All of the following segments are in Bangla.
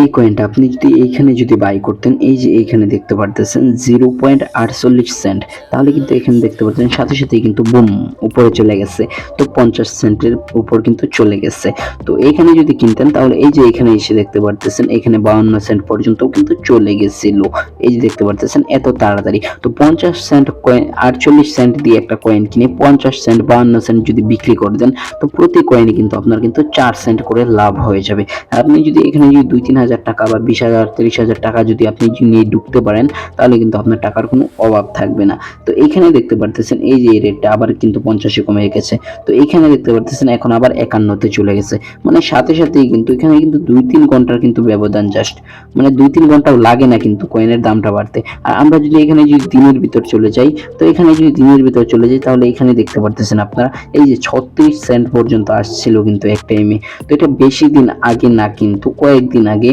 এই কয়েনটা আপনি যদি এইখানে যদি বাই করতেন, এই যে এইখানে দেখতে পারতেছেন জিরো পয়েন্ট আটচল্লিশ সেন্ট তাহলে কিন্তু এখানে দেখতে পাচ্ছেন সাথে সাথেই কিন্তু বুম উপরে চলে গেছে। তো পঞ্চাশ সেন্টের উপর কিন্তু চলে গেছে। তো এখানে যদি কিনতেন, তাহলে এই যে এখানে এসে দেখতে পারতেছেন, এখানে বাউন্ন সেন্ট পর্যন্ত কিন্তু চলে গেছিল। এই যে দেখতে পারতেছেন, এত তাড়াতাড়ি। তো পঞ্চাশ সেন্ট কয়েন আটচল্লিশ সেন্ট দিয়ে একটা কয়েন কিনে পঞ্চাশ সেন্ট বাউন্ন সেন্ট যদি বিক্রি করে দেন, তো প্রতি কয়েনে কিন্তু আপনার কিন্তু চার সেন্ট করে লাভ হয়ে যাবে। আপনি যদি এখানে যদি দুই, তিন হাজার টাকা বা বিশ হাজার, তিরিশ হাজার টাকা যদি আপনি নিয়ে ঢুকতে পারেন, তাহলে কিন্তু আপনার টাকার কোনো অভাব থাকবে না। তো এইখানে দেখতে পারতেছেন, এই যে রেটটা আবার কিন্তু পঞ্চাশে কমে গেছে। তো এইখানে দেখতে পারতেছেন, এখন আবার একান্নতে চলে গেছে। মানে সাথে সাথেই কিন্তু, এখানে কিন্তু দুই তিন ঘণ্টার কিন্তু ব্যবধান জাস্ট মানে দুই তিন ঘন্টাও লাগে না কিন্তু কয়েনের দামটা বাড়তে। আর আমরা যদি এখানে যদি দিনের ভিতর চলে যাই, তো এখানে যদি দিনের ভিতর চলে যাই, তাহলে এখানে দেখতে পারতেছেন আপনারা, এই যে ছত্রিশ সেন্ট পর্যন্ত আসছিল কিন্তু এক টাইমে তো এটা বেশি দিন আগে না কিন্তু কয়েকদিন আগে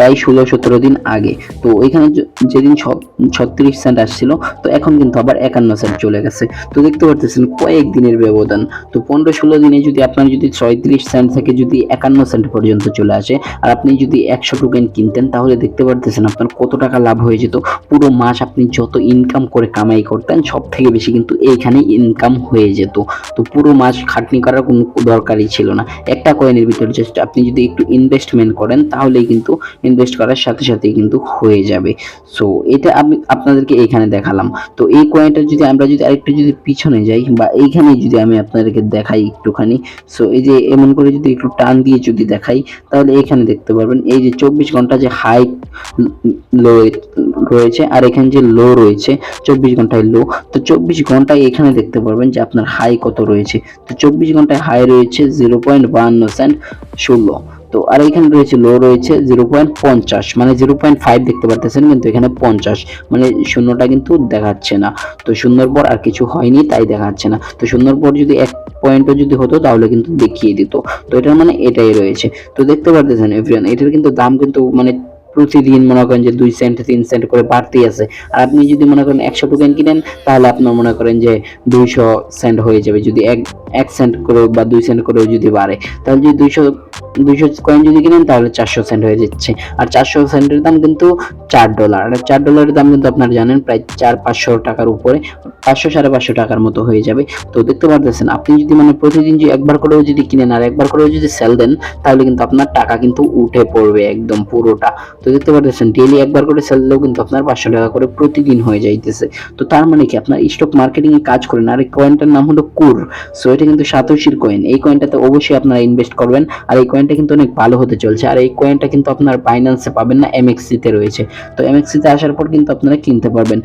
প্রায় ষোলো, সতেরো দিন আগে। তো যে- যেদিন ছত্রিশ সেন্ট আসছিল, তো এখন কিন্তু আবার একান্ন সেন্ট চলে গেছে। তো দেখতে পারতেছেন কয়েক দিনের ব্যবধান। তো পনেরো, ষোলো দিনে যদি আপনার যদি ছয়ত্রিশ সেন্ট থেকে যদি একান্ন সেন্ট পর্যন্ত চলে আসে, আর আপনি যদি একশো টোকেন কিনতেন, তাহলে দেখতে পারতেছেন আপনার কত টাকা লাভ হয়ে যেত। পুরো মাস আপনি যত ইনকাম করে কামাই করতেন সব থেকে বেশি কিন্তু এইখানে ইনকাম হয়ে যেত। তো পুরো মাস খাটনি করার কোনো দরকারই ছিল না। একটা কয়েনের ভিতরে জাস্ট আপনি যদি একটু ইনভেস্টমেন্ট করেন, তাহলেই কিন্তু ইনভেস্ট করার সাথে সাথেই কিন্তু হয়ে যাবে। সো এটা আমি আপনাদেরকে এখানে দেখালাম। তো, এই কয়েনটা যদি আমরা যদি আরেকটু যদি পিছনে যাই বা এইখানে যদি আমি আপনাদেরকে দেখাই একটুখানি সো এই যে এমন করে যদি একটু টান দিয়ে যদি দেখাই, তাহলে এখানে দেখতে পারবেন, এই যে চব্বিশ ঘণ্টা যে হাই লো রয়েছে আর এখানে যে লো রয়েছে, চব্বিশ ঘন্টায় লো তো চব্বিশ ঘন্টায় এখানে দেখতে পারবেন যে আপনার হাই কত রয়েছে। তো চব্বিশ ঘন্টায় হাই রয়েছে জিরো পয়েন্ট বাহান্ন সেন্ট ষোলো। তো আর এখানে রয়েছে লো রয়েছে জিরো পয়েন্ট পঞ্চাশ মানে জিরো পয়েন্ট ফাইভ দেখতে পারতেছেন, কিন্তু এখানে পঞ্চাশ মানে শূন্যটা কিন্তু দেখাচ্ছে না। তো শূন্যর পর আর কিছু হয়নি, তাই দেখাচ্ছে না। তো শূন্যর পর যদি এক পয়েন্টও যদি হতো, তাহলে কিন্তু দেখিয়ে দিত। তো এটার মানে এটাই রয়েছে। তো দেখতে পারতেছেন এভরিয়ান এটার কিন্তু দাম কিন্তু মানে প্রতিদিন মনে করেন যে দুই সেন্ট তিন সেন্ট করে বাড়তেই আছে। আর আপনি যদি মনে করেন একশো টোকেন কিনেন, তাহলে আপনার মনে করেন যে দুইশো সেন্ট হয়ে যাবে যদি এক এক সেন্ট করে বা দুই সেন্ট করেও যদি বাড়ে। তাহলে যদি দুইশো দুইশো কয়েন যদি কিনেন, তাহলে চারশো সেন্ট হয়ে যাচ্ছে। আর চারশো সেন্টের দাম কিন্তু চার ডলার আর চার ডলারের দাম কিন্তু আপনারা জানেন প্রায় চার পাঁচশো টাকার উপরে, পাঁচশো সাড়ে পাঁচশো টাকার মতো হয়ে যাবে। তো দেখতে পারতেছেন, আপনি যদি মানে প্রতিদিন যদি একবার করেও যদি কিনেন আর একবার করেও যদি সেল দেন, তাহলে কিন্তু আপনার টাকা কিন্তু উঠে পড়বে একদম পুরোটা। তো দেখতে পারতেছেন? ডেলি একবার করে সেল কিন্তু আপনার পাঁচশো টাকা করে প্রতিদিন হয়ে যাইতেছে। তো তার মানে কি আপনার স্টক মার্কেটিং এ কাজ করেন। আর এই কয়েনটার নাম হলো কুর সো এটা কিন্তু সাতোশির কয়েন এই কয়েনটাতে অবশ্যই আপনারা ইনভেস্ট করবেন। আর এই কয়েনটা কিন্তু অনেক ভালো হতে চলছে। আর এই কয়েনটা কিন্তু আপনার বাইন্যান্সে পাবেন না এমএক্সি তে রয়েছে। তো এমএক্সি তে আসার পর কিন্তু আপনারা কিনতে পারবেন।